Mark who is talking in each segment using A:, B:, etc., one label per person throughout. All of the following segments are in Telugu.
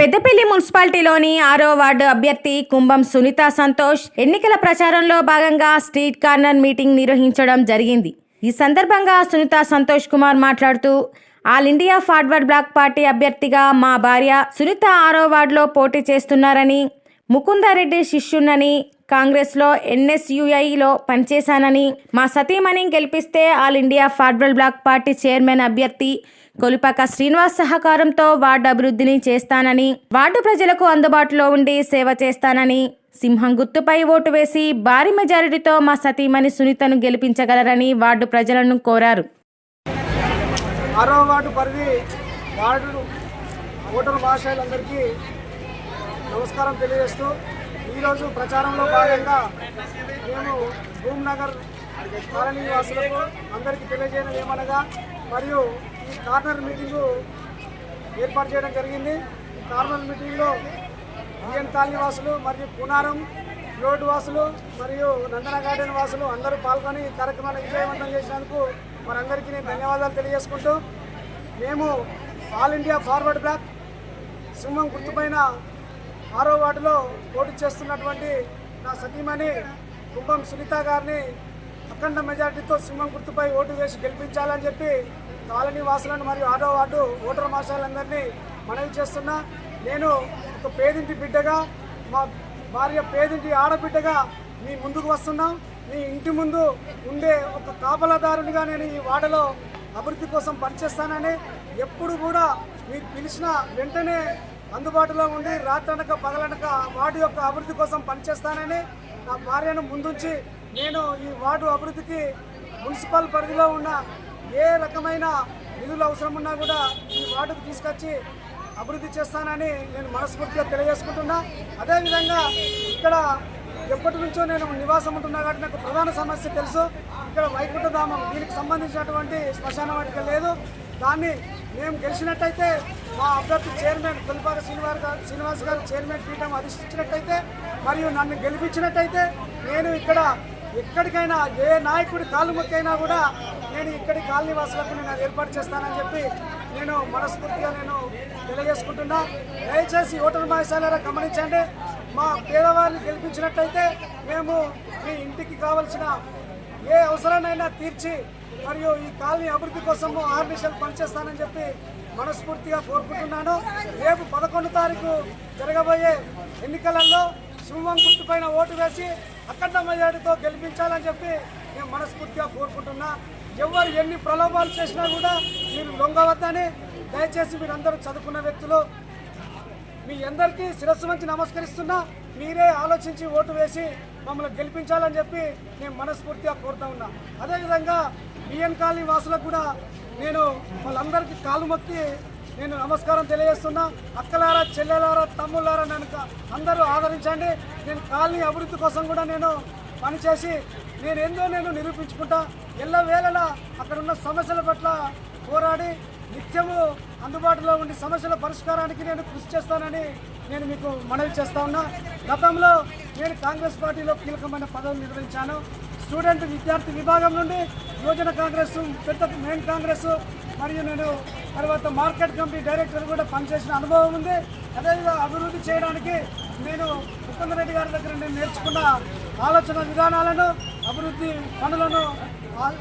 A: పెద్దపల్లి మున్సిపాలిటీలోని ఆరో వార్డు అభ్యర్థి కుంభం సునీత సంతోష్ ఎన్నికల ప్రచారంలో భాగంగా స్ట్రీట్ కార్నర్ మీటింగ్ నిర్వహించడం జరిగింది. ఈ సందర్భంగా సునీత సంతోష్ కుమార్ మాట్లాడుతూ All India Forward Bloc party అభ్యర్థిగా మా భార్య సునీత ఆరో వార్డులో పోటీ చేస్తున్నారని ముకుందారెడ్డి శిష్యునని కాంగ్రెస్లో ఎన్ఎస్యుఐలో పనిచేశానని మా సతీమణి గెలిపిస్తే All India Forward Bloc party chairman అభ్యర్థి కొలిపాక శ్రీనివాస్ సహకారంతో వార్డు అభివృద్ధిని చేస్తానని వార్డు ప్రజలకు అందుబాటులో ఉండి సేవ చేస్తానని సింహం గుర్తుపై ఓటు వేసి భారీ మెజారిటీతో మా సతీమణి సునీతను గెలిపించగలరని వార్డు ప్రజలను కోరారు.
B: ఆరో వార్డు పరిధి వార్డు ఓటరు మహాశయులందరికీ నమస్కారం తెలియజేస్తూ ఈరోజు ప్రచారంలో భాగంగా మేము భూమ్ నగర్ కాలనీ వాసులకు అందరికీ తెలియజేయడం ఏమనగా మరియు ఈ కార్నర్ మీటింగు ఏర్పాటు చేయడం జరిగింది. ఈ కార్నర్ మీటింగ్లో బిఎన్ కాలనీ వాసులు మరియు పునారం రోడ్డు వాసులు మరియు నందన గార్డెన్ వాసులు అందరూ పాల్గొని ఈ కార్యక్రమాన్ని విజయవంతం చేసినందుకు మనందరికీ నేను ధన్యవాదాలు తెలియజేసుకుంటూ మేము ఆల్ ఇండియా ఫార్వర్డ్ బ్లాక్ సింహం గుర్తుపైన ఆరో వార్డులో పోటీ చేస్తున్నటువంటి నా సతీమణి కుంభం సునీత గారిని అఖండ మెజార్టీతో సింహం గుర్తుపై ఓటు వేసి గెలిపించాలని చెప్పి కాలనీ వాసులను మరియు ఆరో వార్డు ఓటర్ మాసాలందరినీ మనవి చేస్తున్నా. నేను ఒక పేదింటి బిడ్డగా మా భార్య పేదింటి ఆడబిడ్డగా మీ ముందుకు వస్తున్నాం. మీ ఇంటి ముందు ఉండే ఒక కాపలాదారునిగా నేను ఈ వాడలో అభివృద్ధి కోసం పనిచేస్తానని ఎప్పుడు కూడా మీరు పిలిచిన వెంటనే అందుబాటులో ఉండి రాత్రనక పగలనక వార్డు యొక్క అభివృద్ధి కోసం పనిచేస్తానని నా భార్యను ముందుంచి నేను ఈ వార్డు అభివృద్ధికి మున్సిపల్ పరిధిలో ఉన్న ఏ రకమైన నిధులు అవసరం ఉన్నా కూడా ఈ వార్డుకు తీసుకొచ్చి అభివృద్ధి చేస్తానని నేను మనస్ఫూర్తిగా తెలియజేసుకుంటున్నా. అదేవిధంగా ఇక్కడ ఎప్పటి నుంచో నేను నివాసం ఉంటున్నా కాబట్టి నాకు ప్రధాన సమస్య తెలుసు. ఇక్కడ వైకుంఠధామం దీనికి సంబంధించినటువంటి శ్మశాన వాటిక లేదు. దాన్ని మేము గెలిచినట్టయితే మా అభ్యర్థి చైర్మన్ కొలిపాక శ్రీనివాస్ గారు శ్రీనివాస్ గారు చైర్మన్ పీఠం అధిష్టించినట్టయితే మరియు నన్ను గెలిపించినట్టయితే నేను ఇక్కడ ఎక్కడికైనా ఏ నాయకుడి కాలు కూడా నేను ఇక్కడి కాలనీ వాసులకు నేను ఏర్పాటు చేస్తానని చెప్పి నేను మనస్ఫూర్తిగా నేను తెలియజేసుకుంటున్నా. దయచేసి ఓటర్ మహాశాల గమనించండి. మా పేదవారిని గెలిపించినట్టయితే మేము మీ ఇంటికి కావలసిన ఏ అవసరాన్నైనా తీర్చి మరియు ఈ కాలనీ అభివృద్ధి కోసం ఆర్మిషన్ పనిచేస్తానని చెప్పి మనస్ఫూర్తిగా కోరుకుంటున్నాను. రేపు పదకొండు తారీఖు జరగబోయే ఎన్నికలలో సింహం గుర్తుపైన ఓటు వేసి అఖండ మెజార్టీతో గెలిపించాలని చెప్పి నేను మనస్ఫూర్తిగా కోరుకుంటున్నా. ఎవరు ఎన్ని ప్రలోభాలు చేసినా కూడా మీరు లొంగవద్దని దయచేసి మీరందరూ చదువుకున్న వ్యక్తులు మీ అందరికీ శిరస్సు మంచి నమస్కరిస్తున్నా. మీరే ఆలోచించి ఓటు వేసి మమ్మల్ని గెలిపించాలని చెప్పి నేను మనస్ఫూర్తిగా కోరుతా ఉన్నా. అదేవిధంగా బిఎన్ కాలనీ వాసులకు కూడా నేను వాళ్ళందరికీ కాలు మొక్కి నేను నమస్కారం తెలియజేస్తున్నా. అక్కలారా చెల్లెలారా తమ్ముళ్ళారా నన్ను అందరూ ఆదరించండి. నేను కాలనీ అభివృద్ధి కోసం కూడా నేను పనిచేసి నేను నేను నిరూపించుకుంటా. ఎల్లవేళలా అక్కడ ఉన్న సమస్యల పట్ల పోరాడి నిత్యము అందుబాటులో ఉండి సమస్యల పరిష్కారానికి నేను కృషి చేస్తానని నేను మీకు మనవి చేస్తా ఉన్నా. గతంలో నేను కాంగ్రెస్ పార్టీలో కీలకమైన పదవులు నిర్వహించాను. స్టూడెంట్ విద్యార్థి విభాగం నుండి యువజన కాంగ్రెస్ పెద్ద మెయిన్ కాంగ్రెస్ మరియు నేను తర్వాత మార్కెట్ కంపెనీ డైరెక్టర్ కూడా పనిచేసిన అనుభవం ఉంది. అదేవిధంగా అభివృద్ధి చేయడానికి నేను ముకుందరెడ్డి గారి దగ్గర నేను నేర్చుకున్న ఆలోచన విధానాలను అభివృద్ధి పనులను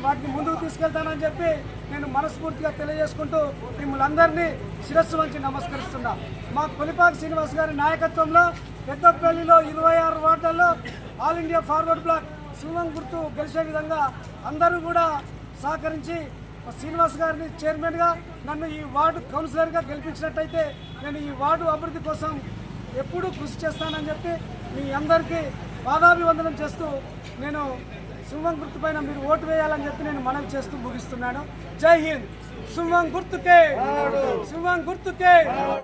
B: వాటిని ముందుకు తీసుకెళ్తానని చెప్పి నేను మనస్ఫూర్తిగా తెలియజేసుకుంటూ మిమ్మల్ని అందరినీ శిరస్సు వంచి నమస్కరిస్తున్నా. మా కొలిపాకి శ్రీనివాస్ గారి నాయకత్వంలో పెద్దపల్లిలో ఇరవై ఆరు వార్డుల్లో ఆల్ ఇండియా ఫార్వర్డ్ బ్లాక్ సింహం గుర్తు గెలిచే విధంగా అందరూ కూడా సహకరించి శ్రీనివాస్ గారిని చైర్మన్గా నన్ను ఈ వార్డు కౌన్సిలర్గా గెలిపించినట్టయితే నేను ఈ వార్డు అభివృద్ధి కోసం ఎప్పుడూ కృషి చేస్తానని చెప్పి మీ అందరికీ పాదాభివందనం చేస్తూ నేను సింహం గుర్తుపైన మీరు ఓటు వేయాలని చెప్పి నేను మనవి చేస్తూ ముగిస్తున్నాను. జై హింద్. సింహం గుర్తుకే. సింహం గుర్తుకే.